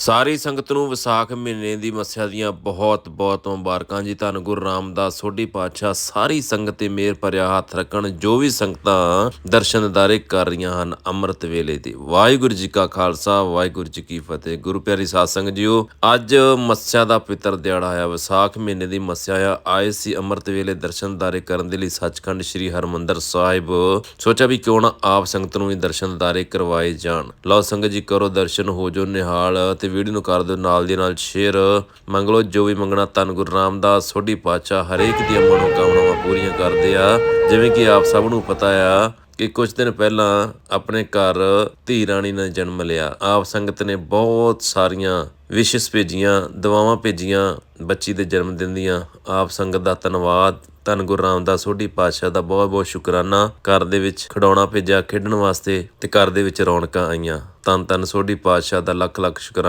ਸਾਰੀ ਸੰਗਤ ਨੂੰ ਵਿਸਾਖ ਮਹੀਨੇ ਦੀ ਮੱਸਿਆ ਦੀਆਂ ਬਹੁਤ ਬਹੁਤ ਮੁਬਾਰਕਾਂ ਜੀ। ਧੰਨ ਗੁਰੂ ਰਾਮਦਾਸ, ਸੋਢੀ ਪਾਤਸ਼ਾਹ, ਸਾਰੀ ਸੰਗਤ ਤੇ ਮੇਰ ਭਰਿਆ ਹੱਥ ਰੱਖਣ, ਜੋ ਵੀ ਸੰਗਤਾਂ ਦਰਸ਼ਨ ਕਰ ਰਹੀਆਂ ਹਨ ਅੰਮ੍ਰਿਤ ਵੇਲੇ ਦੀ ਵਾਹਿਗੁਰੂ ਜੀ ਕਾ ਖਾਲਸਾ, ਵਾਹਿਗੁਰੂ ਜੀ ਕੀ ਫਤਿਹ। ਗੁਰੂ ਪਿਆਰੀ ਸਾਧ ਸੰਗਤ ਜੀਓ, ਅੱਜ ਮੱਸਿਆ ਦਾ ਪਿੱਤਰ ਦਿਹਾੜਾ ਆ ਵਿਸਾਖ ਮਹੀਨੇ ਦੀ ਮੱਸਿਆ ਆ ਆਏ ਸੀ ਅੰਮ੍ਰਿਤ ਵੇਲੇ ਦਰਸ਼ਨ ਦਿਦਾਰੇ ਕਰਨ ਦੇ ਲਈ ਸੱਚਖੰਡ ਸ੍ਰੀ ਹਰਮੰਦਰ ਸਾਹਿਬ। ਸੋਚਿਆ ਵੀ ਕਿਉਂ ਨਾ ਆਪ ਸੰਗਤ ਨੂੰ ਵੀ ਦਰਸ਼ਨ ਦਿਦਾਰੇ ਕਰਵਾਏ ਜਾਣ। ਲਓ ਸੰਗਤ ਜੀ, ਕਰੋ ਦਰਸ਼ਨ, ਹੋ ਜੋ ਨਿਹਾਲ ਤੇ ਵੀਡੀਓ ਨੂੰ ਕਰ ਦਿਓ। ਨਾਲ ਦੀ ਨਾਲ ਸ਼ੇਅਰ। ਮੰਗ ਲਓ, ਜੋ ਵੀ ਮੰਗਣਾ, ਧੰਨ ਗੁਰੂ ਰਾਮਦਾਸ, ਸੋਢੀ ਪਾਤਸ਼ਾਹ, ਹਰੇਕ ਦੀਆਂ ਮਨੋਕਾਮਨਾਵਾਂ ਪੂਰੀਆਂ ਕਰਦੇ ਆ। ਜਿਵੇਂ ਕਿ ਆਪ ਸਭ ਨੂੰ ਪਤਾ ਆ ਕਿ ਕੁਝ ਦਿਨ ਪਹਿਲਾਂ ਆਪਣੇ ਘਰ ਧੀ ਰਾਣੀ ਨੇ ਜਨਮ ਲਿਆ। ਆਪ ਸੰਗਤ ਨੇ ਬਹੁਤ ਸਾਰੀਆਂ ਵਿਸ਼ੇਸ ਭੇਜੀਆਂ ਦਵਾਵਾਂ ਭੇਜੀਆਂ, ਬੱਚੀ ਦੇ ਜਨਮ ਦਿਨ ਦੀਆਂ। ਆਪ ਸੰਗਤ ਦਾ ਧੰਨਵਾਦ। ਧੰਨ ਗੁਰੂ ਰਾਮਦਾਸ, ਸੋਢੀ ਪਾਤਸ਼ਾਹ ਦਾ ਬਹੁਤ ਬਹੁਤ ਸ਼ੁਕਰਾਨਾ। ਘਰ ਦੇ ਵਿੱਚ ਖਿਡੌਣਾ ਭੇਜਿਆ ਖੇਡਣ ਵਾਸਤੇ ਤੇ ਘਰ ਦੇ ਵਿੱਚ ਰੌਣਕਾਂ ਆਈਆਂ। ਧੰਨ ਧੰਨ ਸੋਢੀ ਪਾਤਸ਼ਾਹ ਦਾ ਲੱਖ ਲੱਖ ਸ਼ੁਕਰਾਨਾ।